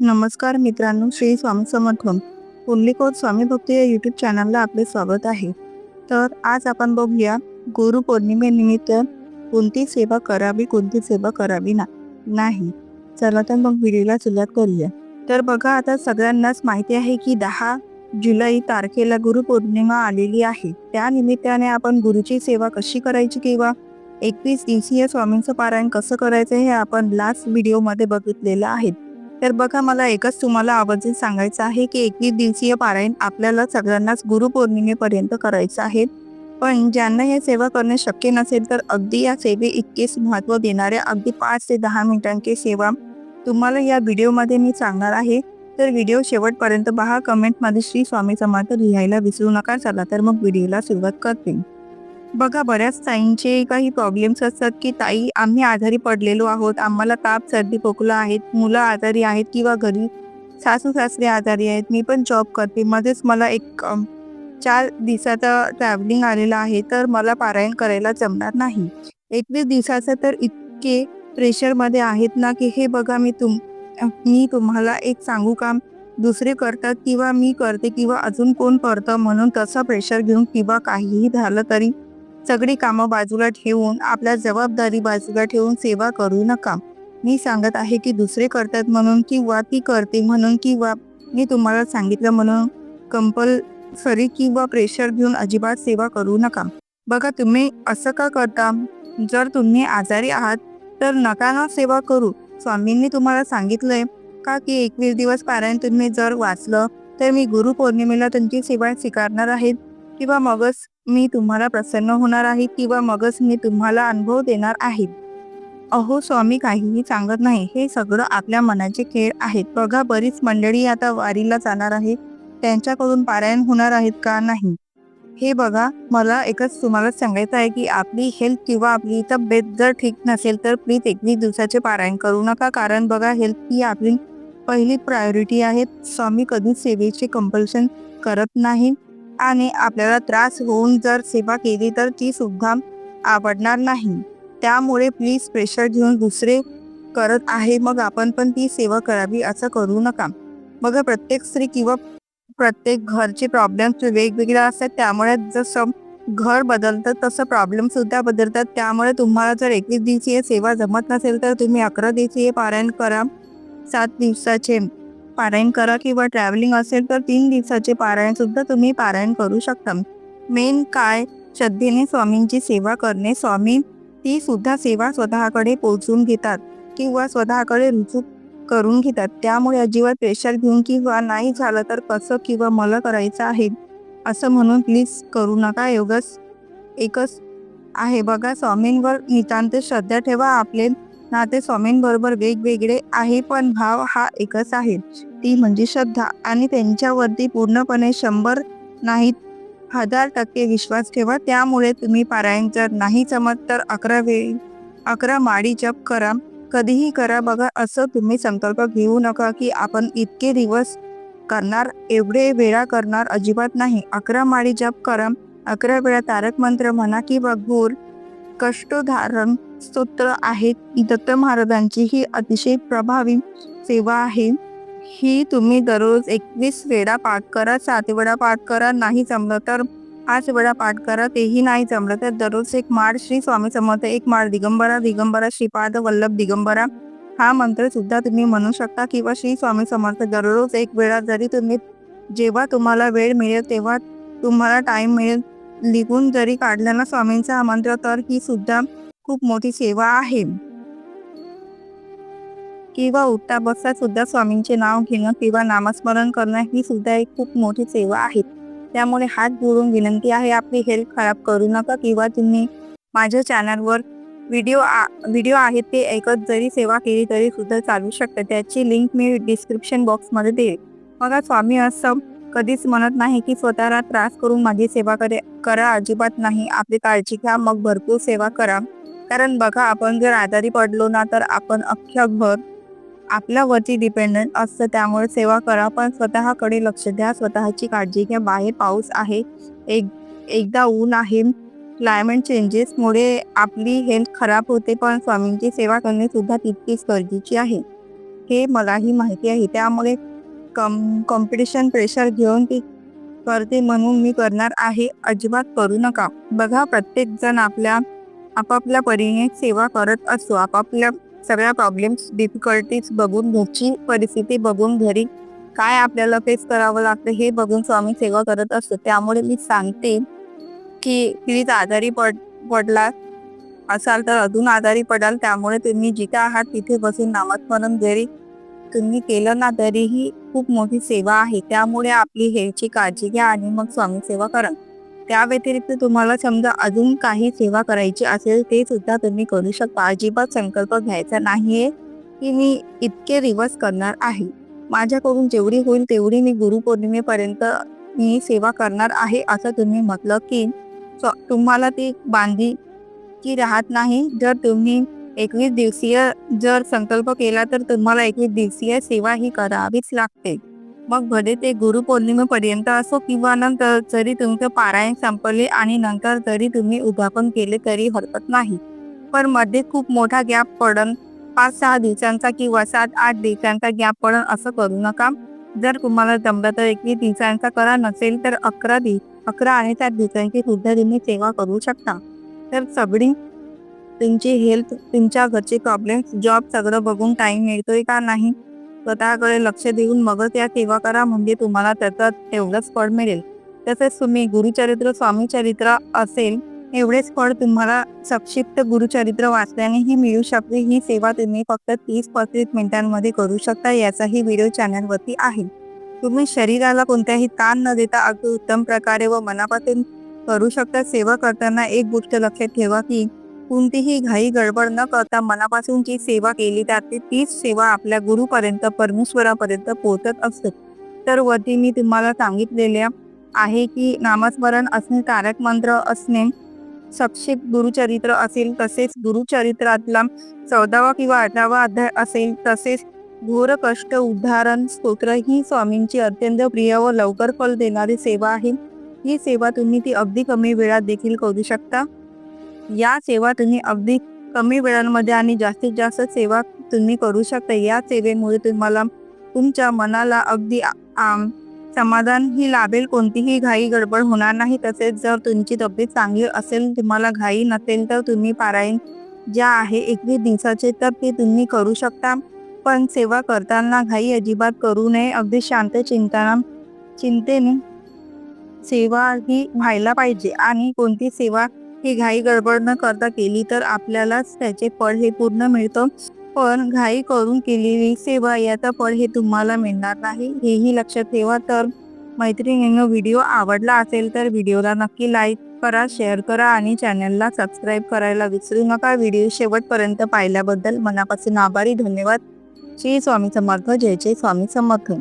नमस्कार मित्रांनो श्री स्वामी समर्थन. पुंडलिकोत स्वामी भक्ती या यूट्यूब चॅनलला आपले स्वागत आहे. तर आज आपण बघूया गुरु पौर्णिमेनिमित्त कोणती सेवा करावी कोणती सेवा करावी ना नाही. चला तर मग व्हिडिओला सुरुवात करूया. तर बघा आता सगळ्यांनाच माहिती आहे की दहा जुलै तारखेला गुरुपौर्णिमा आलेली आहे. त्या निमित्ताने आपण गुरुची सेवा कशी करायची किंवा एकवीस दिवसीय स्वामींचं पारायण कसं करायचं हे आपण लास्ट व्हिडिओमध्ये बघितलेलं आहे. तर बघा मला एकच तुम्हाला आवर्जून सांगायचं आहे की एकवीस दिवसीय पारायण आपल्याला सगळ्यांनाच गुरुपौर्णिमेपर्यंत करायचं आहे. पण ज्यांना या सेवा करणे शक्य नसेल तर अगदी या सेवे इतकेच महत्त्व देणाऱ्या अगदी पाच ते दहा मिनिटांची सेवा तुम्हाला या व्हिडिओमध्ये मी सांगणार आहे. तर व्हिडिओ शेवटपर्यंत पहा कमेंटमध्ये श्री स्वामी समर्थ लिहायला विसरू नका चला तर मग व्हिडिओला सुरुवात करते. बघा बऱ्याच ताईंचे काही प्रॉब्लेम्स असतात की ताई आम्ही आजारी पडलेलो आहोत आम्हाला ताप सर्दी खोकला आहेत मुलं आजारी आहेत किंवा घरी सासू सासरे आजारी आहेत मी पण जॉब करते. मध्येच मला एक चार दिवसाचा ट्रॅव्हलिंग आलेला आहे तर मला पारायण करायला जमणार नाही. एकवीस दिवसाचं तर इतके प्रेशरमध्ये आहेत ना की हे बघा मी तुम मी तुम्हाला एक सांगू काम दुसरे करतात किंवा मी करते किंवा अजून कोण करतं म्हणून तसं प्रेशर घेऊन किंवा काहीही झालं तरी सगळी कामं बाजूला ठेवून आपल्या जबाबदारी बाजूला ठेवून सेवा करू नका. मी सांगत आहे की दुसरे करतात म्हणून किंवा ती करते म्हणून किंवा मी तुम्हाला सांगितलं म्हणून कंपल्सरी किंवा प्रेशर घेऊन अजिबात सेवा करू नका. बघा तुम्ही असं का करता? जर तुम्ही आजारी आहात तर नका ना सेवा करू. स्वामींनी तुम्हाला सांगितलंय का की एकवीस दिवस पारायण तुम्ही जर वाचलं तर मी गुरुपौर्णिमेला तुमची सेवा स्वीकारणार आहेत किंवा मगच मी तुम्हाला प्रसन्न होणार आहे किंवा मगच मी तुम्हाला अनुभव देणार आहे. अहो स्वामी काहीही सांगत नाही. हे सगळं आपल्या मनाचे खेळ आहेत. बघा बरीच मंडळी आता वारीला जाणार आहे. त्यांच्याकडून पारायण होणार आहेत का नाही? हे बघा मला एकच तुम्हाला सांगायचं आहे की आपली हेल्थ किंवा आपली तब्येत जर ठीक नसेल तर प्लीज एकवीस दिवसाचे पारायण करू नका. कारण बघा हेल्थ ही आपली पहिली प्रायोरिटी आहे. स्वामी कधीच सेवेचे कंपल्शन करत नाही. आणि आपल्याला त्रास होऊन जर सेवा केली तर ती सुद्धा आवडणार नाही. त्यामुळे प्लीज प्रेशर घेऊन दुसरे करत आहे मग आपण पण ती सेवा करावी असं करू नका. बघा प्रत्येक स्त्री किंवा प्रत्येक घरचे प्रॉब्लेम्स वेगवेगळे असतात त्यामुळे जसं घर बदलतं तसं प्रॉब्लेम सुद्धा बदलतात. त्यामुळे तुम्हाला जर एकवीस दिवसीय सेवा जमत नसेल तर तुम्ही अकरा दिवसीय पारायण करा. सात दिवसाचे पारायण करा किंवा ट्रॅव्हलिंग असेल तर तीन दिवसाचे पारायण सुद्धा तुम्ही पारायण करू शकता. मेन काय? श्रद्धेने स्वामींची सेवा करणे. स्वामी ती सुद्धा सेवा स्वतःकडे पोचून घेतात किंवा स्वतःकडे रुजू करून घेतात. त्यामुळे अजिबात प्रेशर घेऊन किंवा नाही झालं तर कसं किंवा मला करायचं आहे? असं म्हणून प्लीज करू नका. एवढंच एकच आहे बघा. स्वामींवर नितांत श्रद्धा ठेवा. आपले नाते स्वामींबरोबर वेगवेगळे आहे पण भाव हा एकच आहे. ती म्हणजे श्रद्धा आणि त्यांच्यावरती पूर्णपणे शंभर नाही हजार टक्के विश्वास ठेवा. त्यामुळे तुम्ही पारायण जर नाही जमत तर अकरा वेळी अकरा माडी जप करा. कधीही करा. बघा असं तुम्ही संकल्प घेऊ नका की आपण इतके दिवस करणार एवढे वेळा करणार अजिबात नाही. अकरा माळी जप करा. अकरा वेळा तारक मंत्र म्हणा की बघूर कष्टोधारण स्तोत्र आहेत दत्त महाराजांची ही अतिशय प्रभावी सेवा आहे. ही तुम्ही दररोज एकवीस वेळा पाठ करा सात वेळा पाठ करा नाही जमलं तर पाच वेळा पाठ करा तेही नाही जमलं तर दररोज एक माळ श्री स्वामी समर्थ एक माळ दिगंबरा दिगंबरा श्रीपाद वल्लभ दिगंबरा. हा मंत्र सुद्धा तुम्ही म्हणू शकता किंवा श्री स्वामी समर्थ दररोज एक वेळा जरी तुम्ही जेव्हा तुम्हाला वेळ मिळेल तेव्हा तुम्हाला टाइम मिळेल लिहून जरी काढलं ना स्वामींचा आमंत्र तर ही सुद्धा खूप मोठी सेवा आहे. किंवा उठता बसता सुद्धा स्वामींचे नाव घेणं किंवा नामस्मरण करणं ही सुद्धा एक खूप मोठी सेवा आहे. त्यामुळे हात जोडून विनंती आहे आपली हेल्थ खराब करू नका किंवा तुम्ही माझ्या चॅनलवर व्हिडिओ व्हिडिओ आहेत ते ऐकत जरी सेवा केली तरी सुद्धा चालू शकते. त्याची लिंक मी डिस्क्रिप्शन बॉक्समध्ये देईल. बघा स्वामी असं कधीच म्हणत नाही की स्वतःला त्रास करून माझी सेवा करे करा अजिबात नाही. आपली काळजी घ्या मग भरपूर सेवा करा. कारण बघा आपण जर आजारी पडलो ना तर आपण अख्ख्यभर आपल्यावरती डिपेंडंट असतं. त्यामुळे सेवा करा पण स्वतःकडे लक्ष द्या. स्वतःची काळजी घ्या. बाहेर पाऊस आहे. एक एकदा ऊन आहे. क्लायमेट चेंजेसमुळे आपली हेल्थ खराब होते पण स्वामींची सेवा करणे सुद्धा तितकीच गरजेची आहे. हे मलाही माहिती आहे. त्यामुळे कम कॉम्पिटिशन प्रेशर घेऊन ती करते म्हणून मी करणार आहे. अजिबात करू नका. बघा प्रत्येक जण आपल्या आपापल्या परीने सेवा करत असतो आपापल्या सगळ्या प्रॉब्लेम्स डिफिकल्टीज बघून घरची परिस्थिती बघून घरी काय आपल्याला फेस करावं लागतं हे बघून स्वामी सेवा करत असतो. त्यामुळे मी सांगते की प्लीज आजारी पड पडला असाल तर अजून आजारी पडाल. त्यामुळे तुम्ही जिथे आहात तिथे बसून नामस्मरण जरी तुम्ही केलं ना तरीही खूप मोठी सेवा आहे. त्यामुळे आपली हेल्थची काळजी घ्या आणि मग स्वामी सेवा करा. त्या व्यतिरिक्त तुम्हाला समजा अजून काही सेवा करायची असेल ते सुद्धा तुम्ही करू शकता. अजिबात संकल्प घ्यायचा नाहीये की मी इतके रिवर्स करणार आहे. माझ्याकडून जेवढी होईल तेवढी मी गुरुपौर्णिमेपर्यंत मी सेवा करणार आहे असं तुम्ही म्हटलं की तुम्हाला ती बांधी की राहत नाही. जर तुम्ही एकवीस दिवसीय जर संकल्प केला तर तुम्हाला एकवीस दिवसीय सेवा ही करावीच लागते. मग भले ते गुरुपौर्णिमेपर्यंत असो किंवा नंतर जरी तुमचं पारायण संपले आणि नंतर जरी तुम्ही उद्यापन केले तरी हरकत नाही. पण मध्ये खूप मोठा गॅप पडन. पाच सहा दिवसांचा किंवा सात आठ दिवसांचा गॅप पडन असं करू नका. जर तुम्हाला जमलं तर एकवीस दिवसांचा करा नसेल तर अकरा दिवस अकरा आणि सात दिवसांची सुद्धा तुम्ही सेवा करू शकता. तर सगळी तुमची हेल्थ तुमच्या घरचे प्रॉब्लेम जॉब सगळं बघून टाइम मिळतोय का नाही? स्वतःकडे लक्ष देऊन मगच या सेवा करा म्हणजे तुम्हाला त्याचं तेवढंच फळ मिळेल. तसेच तुम्ही गुरुचरित्र स्वामीचरित्र असेल एवढेच फळ तुम्हाला संक्षिप्त गुरुचरित्र वाचल्यानेही मिळू शकते. ही सेवा तुम्ही फक्त तीस पस्तीस मिनिटांमध्ये करू शकता याचाही व्हिडिओ चॅनलवरती आहे. तुम्ही शरीराला कोणत्याही ताण न देता अगदी उत्तम प्रकारे व मनापासून करू शकता. सेवा करताना एक गोष्ट लक्षात ठेवा की कोणतीही घाई गडबड न करता मनापासून जी सेवा केली जाते तीच सेवा आपल्या गुरुपर्यंत परमेश्वरापर्यंत पोहोचत असते. तर वरती मी तुम्हाला सांगितलेल्या आहे की नामस्मरण असणे तारक मंत्र असणे सक्षेप गुरुचरित्र असेल तसेच गुरुचरित्रातला चौदावा किंवा अठरावा अध्याय असेल तसेच घोर कष्ट उद्धारण स्तोत्र ही स्वामींची अत्यंत प्रिय व लवकर फल देणारी सेवा आहे. ही सेवा तुम्ही ती अगदी कमी वेळात देखील करू शकता. या सेवा तुम्ही अगदी कमी वेळांमध्ये आणि जास्तीत जास्त सेवा तुम्ही करू शकता. या सेवेमुळे तुम्हाला तुमच्या मनाला अगदी समाधान ही लाभेल. कोणतीही घाई गडबड होणार नाही. तसेच जर तुमची तब्येत चांगली असेल तुम्हाला घाई नसेल तर तुम्ही पारायण ज्या आहे एकवीस दिवसाचे तर ते तुम्ही करू शकता. पण सेवा करताना घाई अजिबात करू नये. अगदी शांत चिंताना चिंतेने सेवा ही व्हायला पाहिजे. आणि कोणती सेवा ही घाई गडबड न करता केली तर आपल्यालाच त्याचे फळ हे पूर्ण मिळतं. पण घाई करून केलेली सेवा याचा फळ हे तुम्हाला मिळणार नाही. हेही लक्षात ठेवा. तर मैत्रिणींनो व्हिडिओ आवडला असेल तर व्हिडिओला नक्की लाईक करा शेअर करा आणि चॅनलला सबस्क्राईब करायला विसरू नका. व्हिडिओ शेवटपर्यंत पाहिल्याबद्दल मनापासून आभारी. धन्यवाद. श्री स्वामी समर्थ. जय जय स्वामी समर्थ.